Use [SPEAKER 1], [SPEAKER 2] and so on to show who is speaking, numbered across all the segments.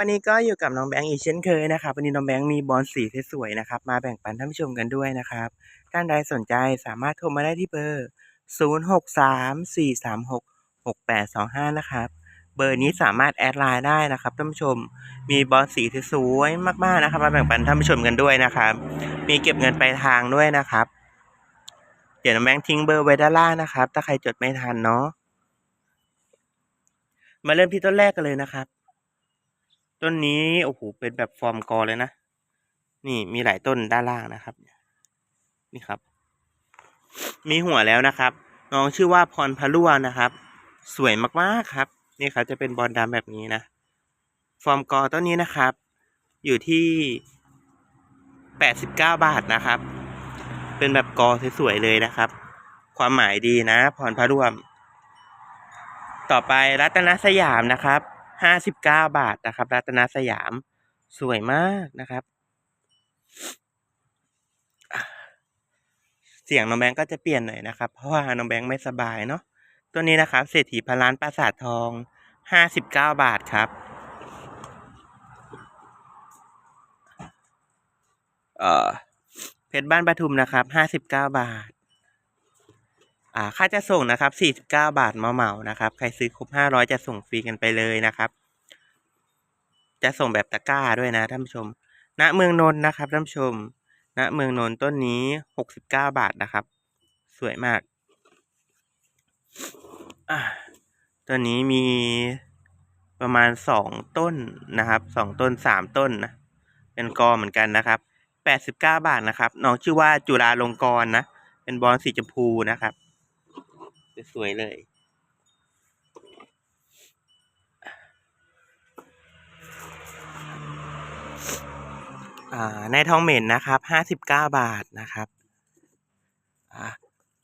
[SPEAKER 1] วันนี้ก็อยู่กับน้องแบงค์อีกเช่นเคยนะครับ วันนี้น้องแบงค์มีบอลสีสวยๆนะครับ มาแบ่งปันท่านผู้ชมกันด้วยนะครับ ท่านใดสนใจสามารถโทรมาได้ที่เบอร์ 0634366825 นะครับ เบอร์นี้สามารถแอดไลน์ได้นะครับท่านผู้ชม มีบอลสีสวยๆมากๆนะครับ มาแบ่งปันท่านผู้ชมกันด้วยนะครับ มีเก็บเงินปลายทางด้วยนะครับ เดี๋ยวน้องแบงค์ทิ้งเบอร์ไว้ด้านล่างนะครับ ถ้าใครจดไม่ทันเนาะ มาเริ่มที่ต้นแรกกันเลยนะครับ ต้นนี้โอ้โหเป็นแบบฟอร์มกอเลยนะ นี่มีหลายต้นด้านล่างนะครับ นี่ครับ มีหัวแล้วนะครับ น้องชื่อว่าพรพลุ่วนะครับ สวยมากๆครับ นี่ครับจะเป็นบอลดำแบบนี้นะ ฟอร์มกอต้นนี้นะครับ อยู่ที่แปดสิบเก้าบาทนะครับ เป็นแบบกอสวยๆเลยนะครับ ความหมายดีนะพรพร่วม ต่อไปรัตนสยามนะครับ ห้าสิบเก้าบาทนะครับ รัตนสยามสวยมากนะครับ เสียงน้องแบงก์ก็จะเปลี่ยนหน่อยนะครับ เพราะว่าน้องแบงก์ไม่สบายเนาะตัวนี้นะครับ เศรษฐีพันล้านปราสาททองห้าสิบเก้าบาทครับเเพชรบ้านปทุมนะครับห้าสิบเก้าบาท อ่าค่าจะส่งนะครับสี่สิบเก้าบาทเหมานะครับ ใครซื้อครบห้าร้อยจะส่งฟรีกันไปเลยนะครับ จะส่งแบบตะกร้าด้วยนะท่านผู้ชม ณเมืองนนท์นะครับท่านผู้ชม ณเมืองนนท์ต้นนี้หกสิบเก้าบาทนะครับ สวยมากอต้นนี้มีประมาณสองต้นนะครับสองต้นสามต้นนะเป็นกอเหมือนกันนะครับแปดสิบเก้าบาทนะครับน้องชื่อว่าจุฬาลงกรณ์นะ เป็นบอลสีชมพูนะครับ สวยๆเลยอ่าในทองเหม็นนะครับห้าสิบเก้าบาทนะครับ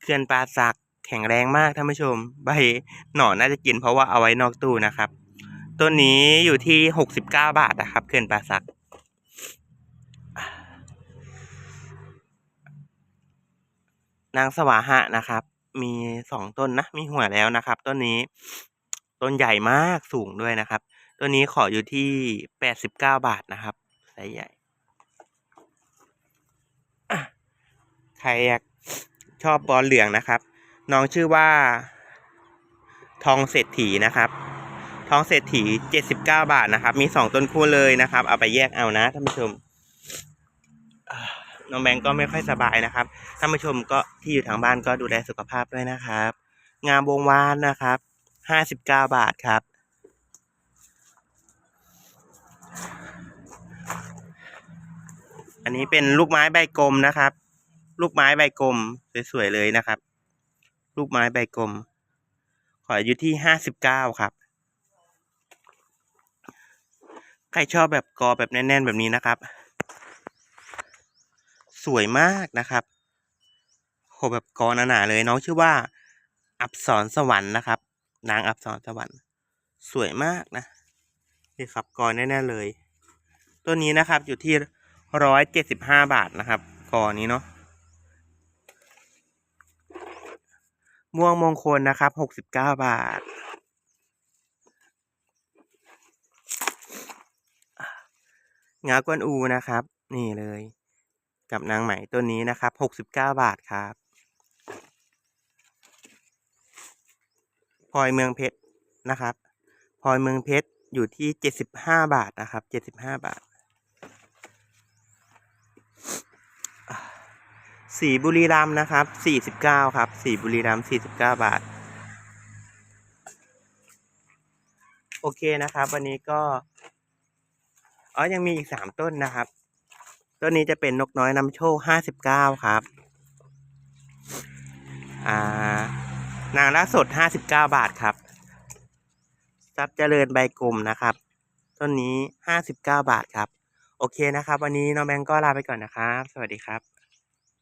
[SPEAKER 1] เขื่อนปลาสักแข็งแรงมากท่านผู้ชม ใบหน่อน่าจะกินเพราะว่าเอาไว้นอกตู้นะครับ ต้นนี้อยู่ที่หกสิบเก้าบาทนะครับเขื่อนปลาสักนางสวาหะนะครับ มีสองต้นนะ มีหัวแล้วนะครับ ต้นนี้ ต้นใหญ่มากสูงด้วยนะครับ ต้นนี้ขออยู่ที่แปดสิบเก้าบาทนะครับไซส์ใหญ่ใครอยากชอบบอลเหลืองนะครับ น้องชื่อว่า ทองเศรษฐีนะครับ ทองเศรษฐีเจ็ดสิบเก้าบาทนะครับ มีสองต้นคู่เลยนะครับ เอาไปแยกเอานะท่านผู้ชม น้องแบงก์ก็ไม่ค่อยสบายนะครับท่านผู้ชมก็ที่อยู่ทางบ้านก็ดูแลสุขภาพด้วยนะครับ งามวงวานนะครับห้าสิบเก้าบาทครับ อันนี้เป็นลูกไม้ใบกลมนะครับ ลูกไม้ใบกลมสวยๆเลยนะครับ ลูกไม้ใบกลม ขออยู่ที่ห้าสิบเก้าครับใครชอบแบบกอแบบแน่นๆแบบนี้นะครับ สวยมากนะครับโหแบบกอหนาๆเลยน้องชื่อว่า อับสรสวรรค์นะครับ นางอับสรสวรรค์ สวยมากนะนี่ครับกอแน่ๆเลย ตัวนี้นะครับอยู่ที่ร้อยเจ็ดสิบห้าบาทนะครับกอนี้เนาะม่วงมงคลนะครับหกสิบเก้าบาท งากวนอูนะครับ นี่เลย กับนางไหมต้นนี้นะครับหกสิบเก้าบาทครับพลอยเมืองเพชรนะครับพลอยเมืองเพชรอยู่ที่เจ็ดสิบห้าบาทนะครับเจ็ดสิบห้าบาท สีบุรีรัมนะครับสี่สิบเก้าครับ สีบุรีรัมสี่สิบเก้าบาท โอเคนะครับ วันนี้ก็อ๋อยังมีอีกสามต้นนะครับ ต้นนี้จะเป็นนกน้อยนำโชคห้าสิบเก้าครับ อ่านางละสดห้าสิบเก้าบาทครับทรัพย์เจริญใบกลมนะครับ ต้นนี้ห้าสิบเก้าบาทครับ โอเคนะครับ วันนี้น้องแบงก์ก็ลาไปก่อนนะครับ สวัสดีครับ